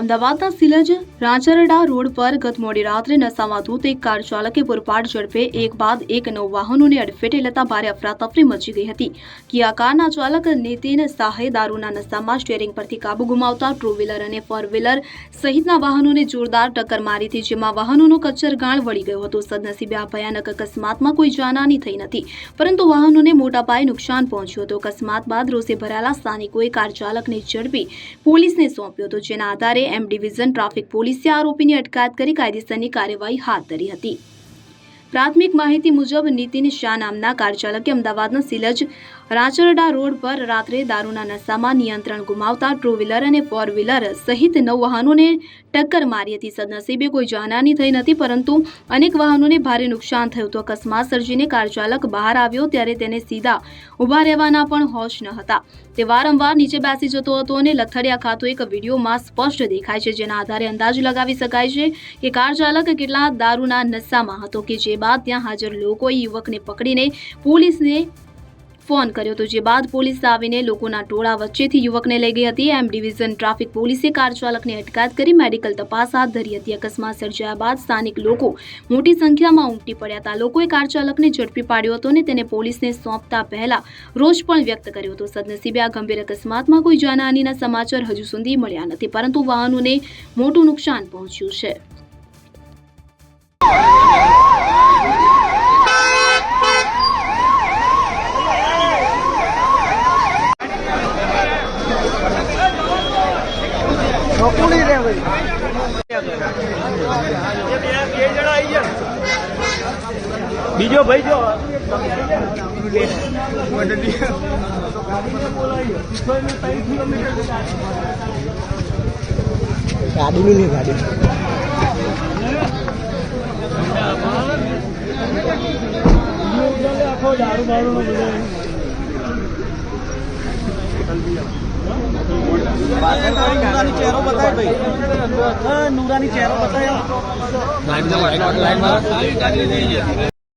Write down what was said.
અમદાવાદના સિલજ રાંચરડા રોડ પર ગત મોડી રાત્રે નશામાં ધૂત એક કાર ચાલકે પૂરપાટ ઝડપે એક બાદ એક નવ વાહનોને અડફેટે લેતા ભારે અફરાતફરી મચી ગઈ હતી. કિયા કારના ચાલક નીતિન શાહે દારૂના નશામાં સ્ટેરિંગ પરથી કાબુ ગુમાવતા ટુ વ્હીલર અને ફોર વ્હીલર સહિતના વાહનોને જોરદાર ટક્કર મારી હતી, જેમાં વાહનોનો કચ્છરગાણ વળી ગયો હતો. સદનસીબે આ ભયાનક અકસ્માતમાં કોઈ જાનહાની થઈ નથી, પરંતુ વાહનોને મોટા પાયે નુકસાન પહોંચ્યું હતું. અકસ્માત બાદ રોષે ભરાયેલા સ્થાનિકોએ કાર ચાલકને ઝડપી પોલીસને સોંપ્યો હતો, જેના આધારે એમ ડિવિઝન ટ્રાફિક પોલીસે આરોપીની અટકાયત કરી કાયદેસરની કાર્યવાહી હાથ ધરી હતી. પ્રાથમિક માહિતી મુજબ નીતિન શાહ નામના કાર ચાલકે અમદાવાદના સિલજ રાચરડા રોડ પર રાત્રે દારૂના નશામાં નિયંત્રણ ગુમાવતા ટુ વ્હીલર અને ફોર વ્હીલર સહિત નવ વાહનોને ટક્કર મારી હતી. સદનસીબે કોઈ જાનહાની થઈ નથી, પરંતુ અનેક વાહનોને ભારે નુકસાન થયું. હતું અકસ્માત સર્જીને કાર ચાલક બહાર આવ્યો ત્યારે તેને સીધા ઊભા રહેવાના પણ હોશ ન હતા. તે વારંવાર નીચે બેસી જતો હતો અને લથડિયા ખાતો એક વિડીયોમાં સ્પષ્ટ દેખાય છે, જેના આધારે અંદાજ લગાવી શકાય છે કે કાર ચાલક કેટલા દારૂના નશામાં હતો કે જે બાદ ત્યાં હાજર લોકોએ યુવકને પકડીને પોલીસને ફોન કર્યો હતો જે બાદ પોલીસ આવીને લોકોના ટોળા વચ્ચેથી યુવકને લઈ ગઈ હતી. M division traffic police car ચાલકની અટકાયત કરી મેડિકલ તપાસ હાથ ધરી હતી. અકસ્માત સર્જાયા બાદ સ્થાનિક લોકો મોટી સંખ્યામાં ઉમટી પડ્યા હતા. લોકોએ કાર ચાલકને ઝડપી પાડ્યો હતો અને તેને પોલીસને સોંપતા પહેલા રોષ પણ વ્યક્ત કર્યો હતો. સદનસીબે આ ગંભીર અકસ્માતમાં કોઈ જાનહાનીના સમાચાર હજુ સુધી મળ્યા નથી, પરંતુ વાહનોને મોટું નુકસાન પહોંચ્યું છે. બીજો ભાઈ જો. ગાડીની નહીં ગાડી. આખો દારૂ બારૂ નો બધો નુરાની ચહેરો બતાય ભાઈ નુરાની ચહેરો બતાય